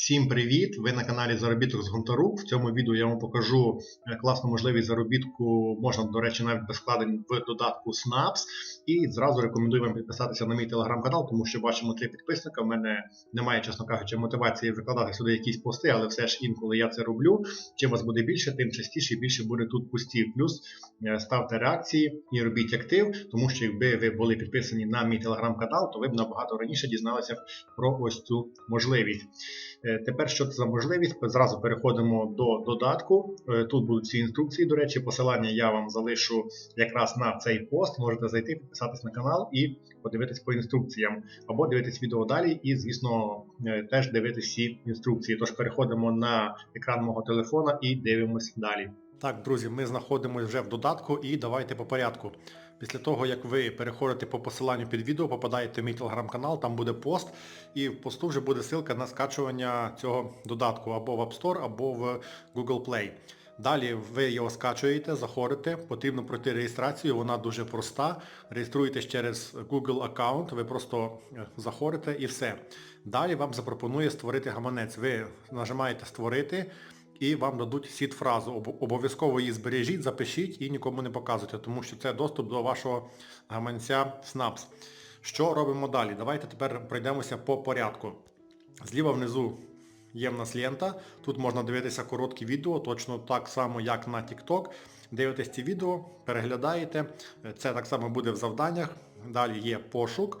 Всім привіт! Ви на каналі Заробіток з Гонтарук. В цьому відео я вам покажу е, класну можливість заробітку, можна, до речі, навіть без вкладень в додатку Snaps. І зразу рекомендую вам підписатися на мій телеграм-канал, тому що бачимо три підписника. У мене немає, чесно кажучи, мотивації викладати сюди якісь пости, але все ж інколи я це роблю. Чим вас буде більше, тим частіше і більше буде тут постів. Плюс е, ставте реакції і робіть актив, тому що якби ви були підписані на мій телеграм-канал, то ви б набагато раніше дізналися про ось цю можливість. Е, Тепер що це за можливість? Зразу переходимо до додатку. Е, Тут будуть всі інструкції. До речі, посилання я вам залишу якраз на цей пост. Можете зайти, підписатись на канал і подивитись по інструкціям. Або дивитись відео далі, і, звісно, е, теж дивитись всі інструкції. Тож переходимо на екран мого телефона і дивимось далі. Так, друзі, ми знаходимося вже в додатку і давайте по порядку. Після того, як ви переходите по посиланню під відео, попадаєте в мій телеграм-канал, там буде пост, і в посту вже буде ссылка на скачування цього додатку або в App Store, або в Google Play. Далі ви його скачуєте, заходите, потрібно пройти реєстрацію, вона дуже проста. Реєструєтесь через Google аккаунт, ви просто е, заходите і все. Далі вам запропонує створити гаманець. Ви нажимаєте Створити і вам дадуть сід-фразу. Обов'язково її збережіть, запишіть і нікому не показуйте, тому що це доступ до вашого гаманця Snaps. Що робимо далі? Давайте тепер пройдемося по порядку. Зліва внизу є в нас лента. Тут можна дивитися короткі відео, точно так само, як на TikTok. Дивитесь ці відео, переглядаєте. Це так само буде в завданнях. Далі є пошук.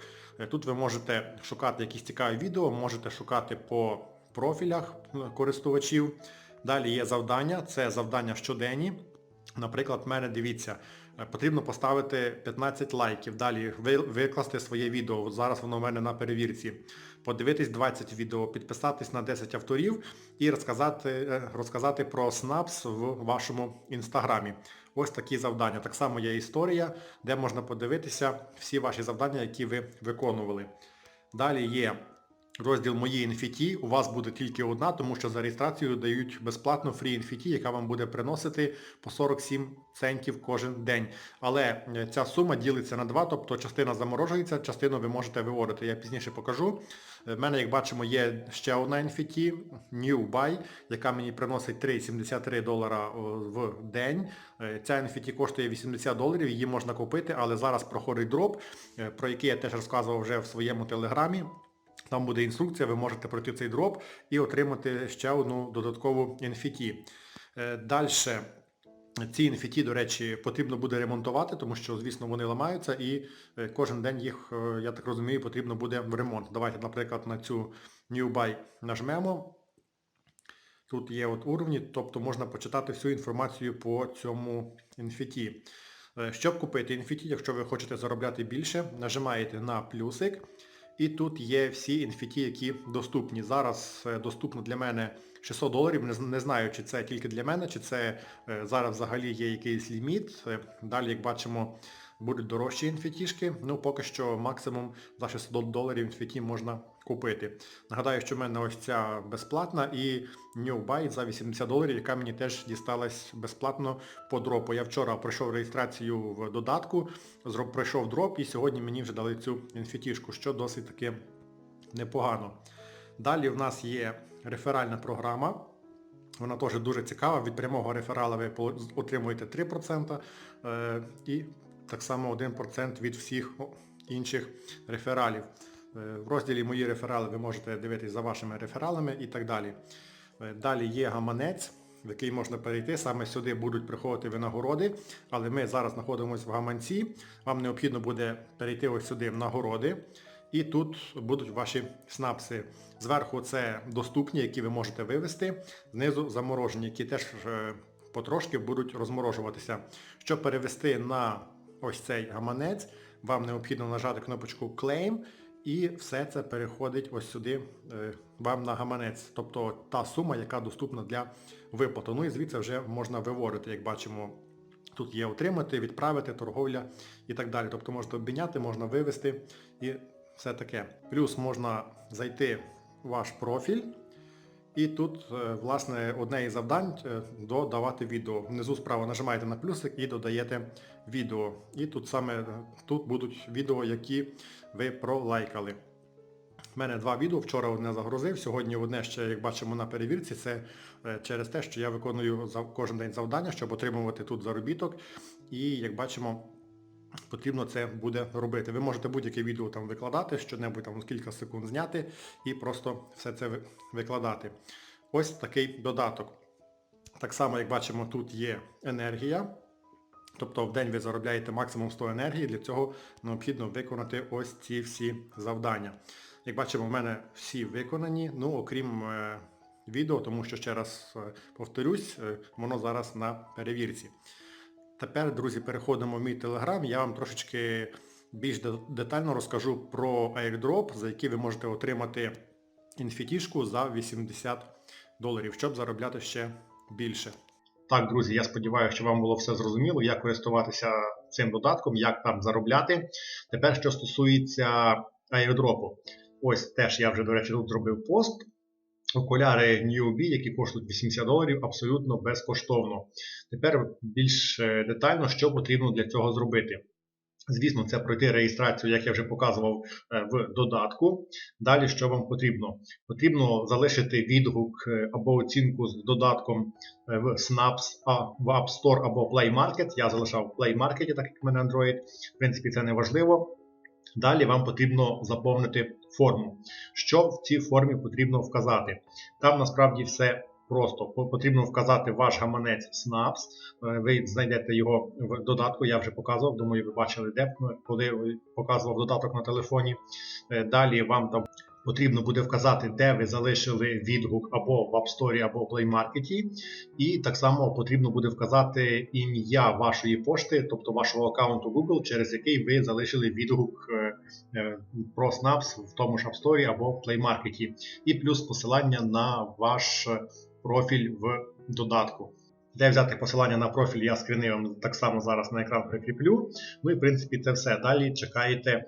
Тут ви можете шукати якісь цікаві відео, можете шукати по профілях користувачів. Далі є завдання, це завдання щоденні. Наприклад, в мене дивіться, е, потрібно поставити 15 лайків, далі викласти своє відео. Зараз воно в мене на перевірці. Подивитись 20 відео, підписатись на 10 авторів і розказати, е, розказати про снапс в вашому інстаграмі. Ось такі завдання. Так само є історія, де можна подивитися всі ваші завдання, які ви виконували. Далі є розділ Мої NFT. У вас буде тільки одна, тому що за реєстрацію дають безплатно фрі NFT, яка вам буде приносити по 47 центів кожен день. Але е, ця сума ділиться на два, тобто частина заморожується, частину ви можете виводити. Я пізніше покажу. Е, В мене, як бачимо, є ще одна NFT, New Buy, яка мені приносить 3,73 долара в день. Е, Ця NFT коштує 80 доларів, її можна купити, але зараз проходить дроп, про який я теж розказував вже в своєму телеграмі. Там буде інструкція, ви можете пройти цей дроп і отримати ще одну додаткову NFT. Далі ці NFT, до речі, потрібно буде ремонтувати, тому що, звісно, вони ламаються і е, кожен день їх, е, я так розумію, потрібно буде в ремонт. Давайте, наприклад, на цю New Buy нажмемо. Тут є от уровні, тобто можна почитати всю інформацію по цьому NFT. Е, Щоб купити NFT, якщо ви хочете заробляти більше, нажимаєте на плюсик. І тут є всі NFT, які доступні. Зараз е, доступно для мене 600 доларів. Не, знаю, чи це тільки для мене, чи це е, зараз взагалі є якийсь ліміт. Е, Далі, як бачимо, будуть дорожчі NFT. Ну, поки що максимум за 600 доларів NFT можна купити. Нагадаю, що в мене ось ця безплатна і New Buy за 80 доларів, яка мені теж дісталась безплатно по дропу. Я вчора пройшов реєстрацію в додатку, пройшов дроп і сьогодні мені вже дали цю NFT, що досить таки непогано. Далі в нас є реферальна програма. Вона теж дуже цікава. Від прямого реферала ви отримуєте 3% е, і так само 1% від всіх інших рефералів. Е, В розділі Мої реферали ви можете дивитись за вашими рефералами і так далі. Е, Далі є гаманець, в який можна перейти. Саме сюди будуть приходити винагороди, але ми зараз знаходимося в гаманці. Вам необхідно буде перейти ось сюди в нагороди. І тут будуть ваші снапси. Зверху це доступні, які ви можете вивести. Знизу заморожені, які теж е, потрошки будуть розморожуватися. Щоб перевести на ось цей гаманець, вам необхідно нажати кнопочку Claim і все це переходить ось сюди е, вам на гаманець. Тобто та сума, яка доступна для виплату. Ну і звідси вже можна виводити, як бачимо. Тут є отримати, відправити, торговля і так далі. Тобто можете обміняти, можна вивести і все таке. Плюс можна зайти в ваш профіль. І тут, е, власне, одне із завдань е, додавати відео. Внизу справа нажимаєте на плюсик і додаєте відео. І тут саме е, тут будуть відео, які ви пролайкали. В мене два відео. Вчора одне загрузив, сьогодні одне ще, як бачимо на перевірці. Це через те, що я виконую кожен день завдання, щоб отримувати тут заробіток. І як бачимо, потрібно це буде робити. Ви можете будь-яке відео там викладати, щонебудь там кілька секунд зняти і просто все це викладати. Ось такий додаток. Так само, як бачимо, тут є енергія. Тобто в день ви заробляєте максимум 100 енергії, для цього необхідно виконати ось ці всі завдання. Як бачимо, в мене всі виконані, ну окрім е, відео, тому що ще раз е, повторюсь, е, воно зараз на перевірці. Тепер, друзі, переходимо в мій телеграм. Я вам трошечки більш детально розкажу про airdrop, за який ви можете отримати інфітішку за 80 доларів, щоб заробляти ще більше. Так, друзі, я сподіваюся, що вам було все зрозуміло, як користуватися цим додатком, як там заробляти. Тепер, що стосується airdropу. Ось теж я вже, до речі, тут зробив пост. Окуляри Newbie, які коштують 80 доларів, абсолютно безкоштовно. Тепер більш е, детально, що потрібно для цього зробити. Звісно, це пройти реєстрацію, як я вже показував е, в додатку. Далі що вам потрібно? Потрібно залишити відгук е, або оцінку з додатком в Snaps, в App Store або Play Market. Я залишав в Play Market, так як в мене Android. В принципі, це не важливо. Далі вам потрібно заповнити форму. Що в цій формі потрібно вказати? Там насправді все просто. Потрібно вказати ваш гаманець Snaps. Е, Ви знайдете його в додатку, я вже показував. Думаю, ви бачили, де ну, коли показував додаток на телефоні. Е, Далі вам там потрібно буде вказати, де ви залишили відгук або в App Store, або в Play Market. І так само потрібно буде вказати ім'я вашої пошти, тобто вашого аккаунту Google, через який ви залишили відгук е, про Snaps в тому ж App Store або в Play Market. І плюс посилання на ваш профіль в додатку. Де взяти посилання на профіль, я скрини вам так само зараз на екран прикріплю. Ну і в принципі це все. Далі чекаєте,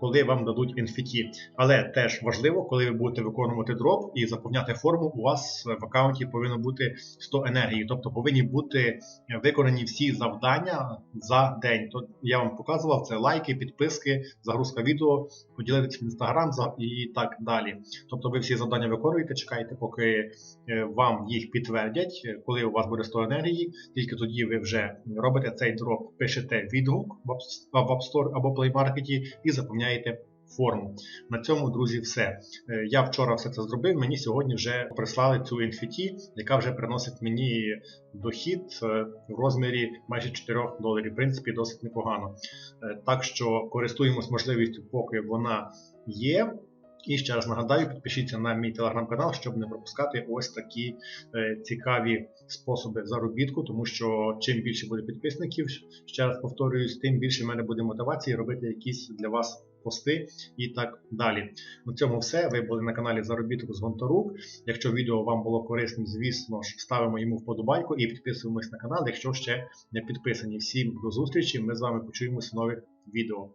коли вам дадуть NFT. Але теж важливо, коли ви будете виконувати дроп і заповняти форму, у вас в аккаунті повинно бути 100 енергії. Тобто повинні бути е, виконані всі завдання за день. То я вам показував це лайки, підписки, загрузка відео, поділитися в інстаграм і так далі. Тобто ви всі завдання виконуєте, чекаєте, поки е, вам їх підтвердять, е, коли у вас буде 100 енергії, тільки тоді ви вже робите цей дроп, пишете відгук в App Store або Play Market і заповняєте форму. На цьому, друзі, все. Е, Я вчора все це зробив, мені сьогодні вже прислали цю NFT, яка вже приносить мені дохід е, в розмірі майже 4 доларів. В принципі, досить непогано. Е, Так що користуємось можливістю, поки вона є. І ще раз нагадаю, підпишіться на мій телеграм-канал, щоб не пропускати ось такі е, цікаві способи заробітку, тому що чим більше буде підписників, ще раз повторююсь, тим більше в мене буде мотивації робити якісь для вас пости і так далі. На цьому все. Ви були на каналі Заробіток з Гонтарук. Якщо відео вам було корисним, звісно ж, ставимо йому вподобайку і підписуємось на канал, якщо ще не підписані. Всім до зустрічі! Ми з вами почуємося в нових відео.